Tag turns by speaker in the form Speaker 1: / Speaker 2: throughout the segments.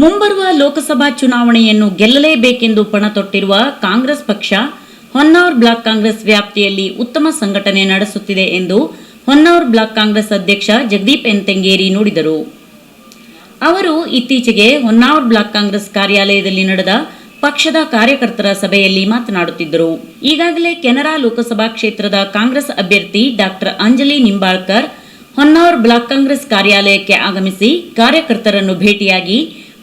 Speaker 1: ಮುಂಬರುವ ಲೋಕಸಭಾ ಚುನಾವಣೆಯನ್ನು ಗೆಲ್ಲಲೇಬೇಕೆಂದು ಪಣ ತೊಟ್ಟಿರುವ ಕಾಂಗ್ರೆಸ್ ಪಕ್ಷ, ಹೊನ್ನಾವರ್ ಬ್ಲಾಕ್ ಕಾಂಗ್ರೆಸ್ ವ್ಯಾಪ್ತಿಯಲ್ಲಿ ಉತ್ತಮ ಸಂಘಟನೆ ನಡೆಸುತ್ತಿದೆ ಎಂದು ಹೊನ್ನಾವರ್ ಬ್ಲಾಕ್ ಕಾಂಗ್ರೆಸ್ ಅಧ್ಯಕ್ಷ ಜಗದೀಪ್ ಎನ್ ತೆಂಗೇರಿ ನುಡಿದರು. ಅವರು ಇತ್ತೀಚೆಗೆ ಹೊನ್ನಾವರ್ ಬ್ಲಾಕ್ ಕಾಂಗ್ರೆಸ್ ಕಾರ್ಯಾಲಯದಲ್ಲಿ ನಡೆದ ಪಕ್ಷದ ಕಾರ್ಯಕರ್ತರ ಸಭೆಯಲ್ಲಿ ಮಾತನಾಡುತ್ತಿದ್ದರು. ಈಗಾಗಲೇ ಕೆನರಾ ಲೋಕಸಭಾ ಕ್ಷೇತ್ರದ ಕಾಂಗ್ರೆಸ್ ಅಭ್ಯರ್ಥಿ ಡಾಕ್ಟರ್ ಅಂಜಲಿ ನಿಂಬಾಳ್ಕರ್ ಹೊನ್ನಾವರ್ ಬ್ಲಾಕ್ ಕಾಂಗ್ರೆಸ್ ಕಾರ್ಯಾಲಯಕ್ಕೆ ಆಗಮಿಸಿ ಕಾರ್ಯಕರ್ತರನ್ನು ಭೇಟಿಯಾಗಿ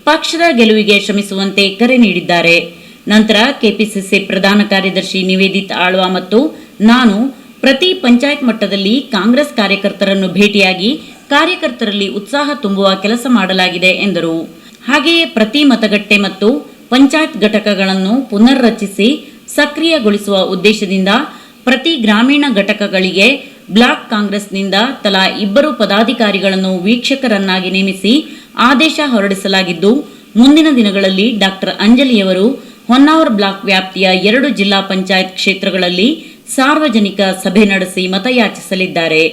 Speaker 1: ಪಕ್ಷದ ಗೆಲುವಿಗೆ ಶ್ರಮಿಸುವಂತೆ ಕರೆ ನೀಡಿದ್ದಾರೆ. ನಂತರ ಕೆಪಿಸಿಸಿ ಪ್ರಧಾನ ಕಾರ್ಯದರ್ಶಿ ನಿವೇದಿತ್ ಆಳ್ವಾ ಮತ್ತು ನಾನು ಪ್ರತಿ ಪಂಚಾಯತ್ ಮಟ್ಟದಲ್ಲಿ ಕಾಂಗ್ರೆಸ್ ಕಾರ್ಯಕರ್ತರನ್ನು ಭೇಟಿಯಾಗಿ ಕಾರ್ಯಕರ್ತರಲ್ಲಿ ಉತ್ಸಾಹ ತುಂಬುವ ಕೆಲಸ ಮಾಡಲಾಗಿದೆ ಎಂದರು. ಹಾಗೆಯೇ ಪ್ರತಿ ಮತಗಟ್ಟೆ ಮತ್ತು ಪಂಚಾಯತ್ ಘಟಕಗಳನ್ನು ಪುನರ್ರಚಿಸಿ ಸಕ್ರಿಯಗೊಳಿಸುವ ಉದ್ದೇಶದಿಂದ ಪ್ರತಿ ಗ್ರಾಮೀಣ ಘಟಕಗಳಿಗೆ ಬ್ಲಾಕ್ ಕಾಂಗ್ರೆಸ್ನಿಂದ ತಲಾ ಇಬ್ಬರು ಪದಾಧಿಕಾರಿಗಳನ್ನು ವೀಕ್ಷಕರನ್ನಾಗಿ ನೇಮಿಸಿ ಆದೇಶ ಹೊರಡಿಸಲಾಗಿದ್ದು, ಮುಂದಿನ ದಿನಗಳಲ್ಲಿ ಡಾಕ್ಟರ್ ಅಂಜಲಿಯವರು ಹೊನ್ನಾವರ್ ಬ್ಲಾಕ್ ವ್ಯಾಪ್ತಿಯ ಎರಡು ಜಿಲ್ಲಾ ಪಂಚಾಯತ್ ಕ್ಷೇತ್ರಗಳಲ್ಲಿ ಸಾರ್ವಜನಿಕ ಸಭೆ ನಡೆಸಿ ಮತಯಾಚಿಸಲಿದ್ದಾರೆ.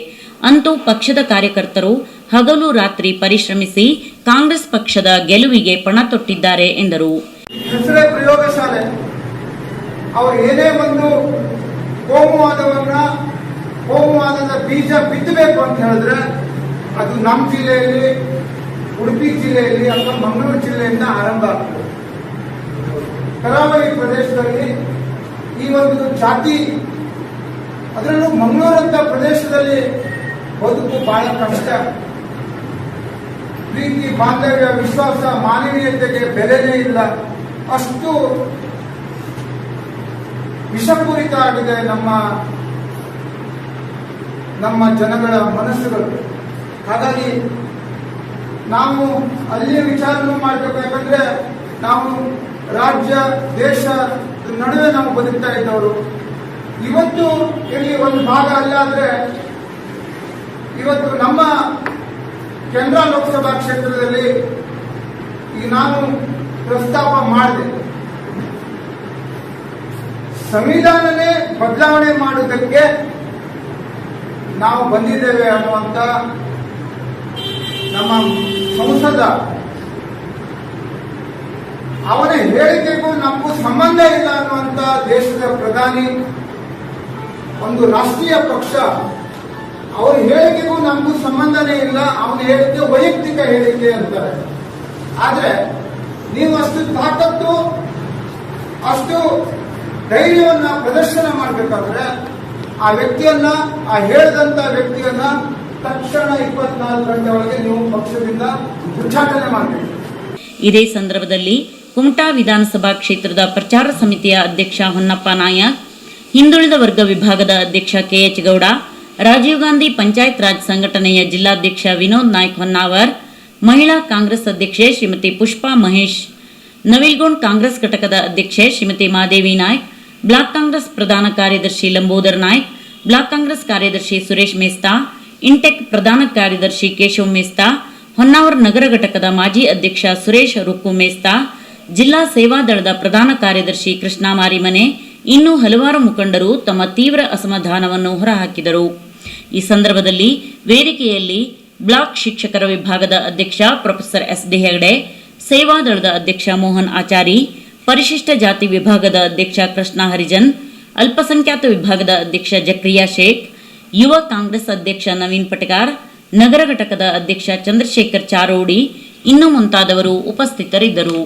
Speaker 1: ಅಂತೂ ಪಕ್ಷದ ಕಾರ್ಯಕರ್ತರು ಹಗಲು ರಾತ್ರಿ ಪರಿಶ್ರಮಿಸಿ ಕಾಂಗ್ರೆಸ್ ಪಕ್ಷದ ಗೆಲುವಿಗೆ ಪಣ ತೊಟ್ಟಿದ್ದಾರೆ ಎಂದರು.
Speaker 2: ಪ್ರಯೋಗಶಾಲೆ. ಅವರು ಏನೇ ಒಂದು ಕೋಮುವಾದವನ್ನ ಕೋಮುವಾದದ ಬೀಜ ಬಿತ್ತಬೇಕು ಅಂತ ಹೇಳಿದ್ರೆ ಅದು ನಮ್ಮ ಜಿಲ್ಲೆಯಲ್ಲಿ, ಉಡುಪಿ ಜಿಲ್ಲೆಯಲ್ಲಿ ಅಥವಾ ಮಂಗಳೂರು ಜಿಲ್ಲೆಯಿಂದ ಆರಂಭ ಆಗ್ತದೆ. ಕರಾವಳಿ ಪ್ರದೇಶದಲ್ಲಿ ಈ ಒಂದು ಜಾತಿ, ಅದರಲ್ಲೂ ಮಂಗಳೂರಂತ ಪ್ರದೇಶದಲ್ಲಿ ಬದುಕು ಬಹಳ ಕಷ್ಟ. ಪ್ರೀತಿ, ಬಾಂಧವ್ಯ, ವಿಶ್ವಾಸ, ಮಾನವೀಯತೆಗೆ ಬೆಲೆನೇ ಇಲ್ಲ. ಅಷ್ಟು ವಿಷಪೂರಿತ ಆಗಿದೆ ನಮ್ಮ ನಮ್ಮ ಜನಗಳ ಮನಸ್ಸುಗಳು. ಹಾಗಾಗಿ ನಾವು ಅಲ್ಲಿಯ ವಿಚಾರನೂ ಮಾಡಬೇಕು ಯಾಕಂದ್ರೆ ನಾವು ರಾಜ್ಯ, ದೇಶ ನಡುವೆ ನಾವು ಬದುಕ್ತಾ ಇದ್ದವರು. ಇವತ್ತು ಇಲ್ಲಿ ಒಂದು ಭಾಗ ಅಲ್ಲ ಆದ್ರೆ ಇವತ್ತು ನಮ್ಮ ಕೇಂದ್ರ ಲೋಕಸಭಾ ಕ್ಷೇತ್ರದಲ್ಲಿ ಈಗ ನಾನು ಪ್ರಸ್ತಾಪ ಮಾಡಿದೆ. ಸಂವಿಧಾನನೇ ಬದಲಾವಣೆ ಮಾಡುವುದಕ್ಕೆ ನಾವು ಬಂದಿದ್ದೇವೆ ಅನ್ನುವಂತ ನಮ್ಮ ಸಂಸದ ಅವನ ಹೇಳಿಕೆಗೂ ನಮಗೂ ಸಂಬಂಧ ಇಲ್ಲ ಅನ್ನುವಂತ ದೇಶದ ಪ್ರಧಾನಿ, ಒಂದು ರಾಷ್ಟ್ರೀಯ ಪಕ್ಷ, ಅವ್ರ ಹೇಳಿಕೆಗೂ ನಮಗೂ ಸಂಬಂಧನೇ ಇಲ್ಲ. ಅವನ ಹೇಳಿಕೆ ವೈಯಕ್ತಿಕ ಹೇಳಿಕೆ ಅಂತಾರೆ. ಆದ್ರೆ ನೀವು ಅಷ್ಟು ತಾಕತ್ತು, ಅಷ್ಟು ಧೈರ್ಯವನ್ನ ಪ್ರದರ್ಶನ ಮಾಡಬೇಕಾದ್ರೆ ಆ ವ್ಯಕ್ತಿಯನ್ನ, ಆ ಹೇಳಿದಂತ ವ್ಯಕ್ತಿಯನ್ನ ತಕ್ಷಣ ಇಪ್ಪತ್ನಾಲ್ಕು ಗಂಟೆ ಒಳಗೆ ನೀವು ಪಕ್ಷದಿಂದ ಉಚ್ಚಾಟನೆ ಮಾಡಬೇಕು.
Speaker 1: ಇದೇ ಸಂದರ್ಭದಲ್ಲಿ ಕುಮಟಾ ವಿಧಾನಸಭಾ ಕ್ಷೇತ್ರದ ಪ್ರಚಾರ ಸಮಿತಿಯ ಅಧ್ಯಕ್ಷ ಹೊನ್ನಪ್ಪ ನಾಯಕ್, ಹಿಂದುಳಿದ ವರ್ಗ ವಿಭಾಗದ ಅಧ್ಯಕ್ಷ ಕೆಎಚ್ ಗೌಡ ರಾಜೀವ್ ಗಾಂಧಿ ಪಂಚಾಯತ್ ರಾಜ್ ಸಂಘಟನೆಯ ಜಿಲ್ಲಾಧ್ಯಕ್ಷ ವಿನೋದ್ ನಾಯ್ಕ್ ಹೊನ್ನಾವರ್, ಮಹಿಳಾ ಕಾಂಗ್ರೆಸ್ ಅಧ್ಯಕ್ಷೆ ಶ್ರೀಮತಿ ಪುಷ್ಪಾ ಮಹೇಶ್, ನವಿಲ್ಗೋಂಡ್ ಕಾಂಗ್ರೆಸ್ ಘಟಕದ ಅಧ್ಯಕ್ಷೆ ಶ್ರೀಮತಿ ಮಾದೇವಿ ನಾಯ್ಕ್ ಬ್ಲಾಕ್ ಕಾಂಗ್ರೆಸ್ ಪ್ರಧಾನ ಕಾರ್ಯದರ್ಶಿ ಲಂಬೋದರ್ ನಾಯ್ಕ್, ಬ್ಲಾಕ್ ಕಾಂಗ್ರೆಸ್ ಕಾರ್ಯದರ್ಶಿ ಸುರೇಶ್ ಮೇಸ್ತಾ, ಇಂಟೆಕ್ ಪ್ರಧಾನ ಕಾರ್ಯದರ್ಶಿ ಕೇಶವ್ ಮೇಸ್ತಾ, ಹೊನ್ನಾವರ ನಗರ ಘಟಕದ ಮಾಜಿ ಅಧ್ಯಕ್ಷ ಸುರೇಶ್ ರುಕ್ಕು ಮೇಸ್ತಾ, ಜಿಲ್ಲಾ ಸೇವಾದಳದ ಪ್ರಧಾನ ಕಾರ್ಯದರ್ಶಿ ಕೃಷ್ಣ ಮಾರಿಮನೆ, ಇನ್ನೂ ಹಲವಾರು ಮುಖಂಡರು ತಮ್ಮ ತೀವ್ರ ಅಸಮಾಧಾನವನ್ನು ಹೊರಹಾಕಿದರು. ಈ ಸಂದರ್ಭದಲ್ಲಿ ವೇದಿಕೆಯಲ್ಲಿ ಬ್ಲಾಕ್ ಶಿಕ್ಷಕರ ವಿಭಾಗದ ಅಧ್ಯಕ್ಷ ಪ್ರೊಫೆಸರ್ ಎಸ್ ಡಿ ಹೆಗಡೆ ಸೇವಾದಳದ ಅಧ್ಯಕ್ಷ ಮೋಹನ್ ಆಚಾರಿ ಪರಿಶಿಷ್ಟ ಜಾತಿ ವಿಭಾಗದ ಅಧ್ಯಕ್ಷ ಕೃಷ್ಣ ಹರಿಜನ್, ಅಲ್ಪಸಂಖ್ಯಾತ ವಿಭಾಗದ ಅಧ್ಯಕ್ಷ ಜಕ್ರಿಯಾ ಶೇಖ್, ಯುವ ಕಾಂಗ್ರೆಸ್ ಅಧ್ಯಕ್ಷ ನವೀನ್ ಪಟಗಾರ್, ನಗರ ಘಟಕದ ಅಧ್ಯಕ್ಷ ಚಂದ್ರಶೇಖರ್ ಚಾರೋಡಿ, ಇನ್ನು ಮುಂತಾದವರು ಉಪಸ್ಥಿತರಿದ್ದರು.